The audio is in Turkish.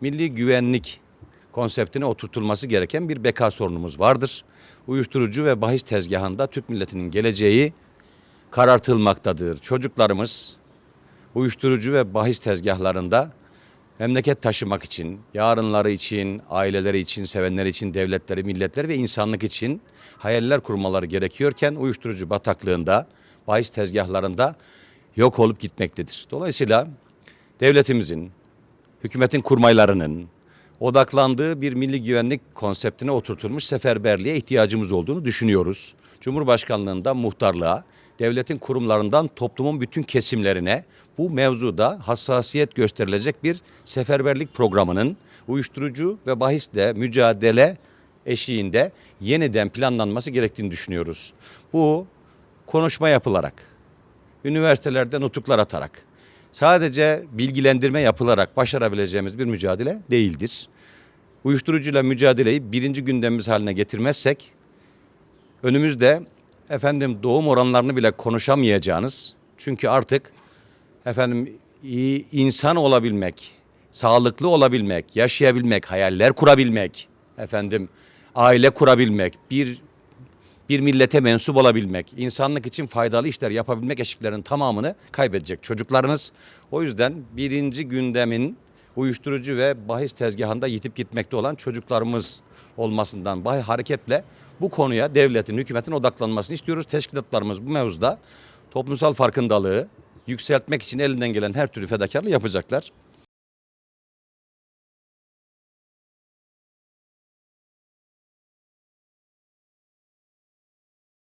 Milli güvenlik konseptine oturtulması gereken bir beka sorunumuz vardır. Uyuşturucu ve bahis tezgahında Türk milletinin geleceği karartılmaktadır. Çocuklarımız uyuşturucu ve bahis tezgahlarında memleket taşımak için, yarınları için, aileleri için, sevenleri için, devletleri, milletleri ve insanlık için hayaller kurmaları gerekiyorken uyuşturucu bataklığında, bahis tezgahlarında yok olup gitmektedir. Dolayısıyla devletimizin, hükümetin kurmaylarının odaklandığı bir milli güvenlik konseptine oturtulmuş seferberliğe ihtiyacımız olduğunu düşünüyoruz. Cumhurbaşkanlığından muhtarlığa, devletin kurumlarından toplumun bütün kesimlerine bu mevzuda hassasiyet gösterilecek bir seferberlik programının uyuşturucu ve bahisle mücadele eşiğinde yeniden planlanması gerektiğini düşünüyoruz. Bu konuşma yapılarak, üniversitelerde nutuklar atarak, sadece bilgilendirme yapılarak başarabileceğimiz bir mücadele değildir. Uyuşturucuyla mücadeleyi birinci gündemimiz haline getirmezsek önümüzde efendim doğum oranlarını bile konuşamayacağınız çünkü artık efendim iyi insan olabilmek, sağlıklı olabilmek, yaşayabilmek, hayaller kurabilmek, efendim aile kurabilmek, bir bir millete mensup olabilmek, insanlık için faydalı işler yapabilmek eşiklerin tamamını kaybedecek çocuklarınız. O yüzden birinci gündemin uyuşturucu ve bahis tezgahında yitip gitmekte olan çocuklarımız olmasından bahi hareketle bu konuya devletin, hükümetin odaklanmasını istiyoruz. Teşkilatlarımız bu mevzuda toplumsal farkındalığı yükseltmek için elinden gelen her türlü fedakarlığı yapacaklar.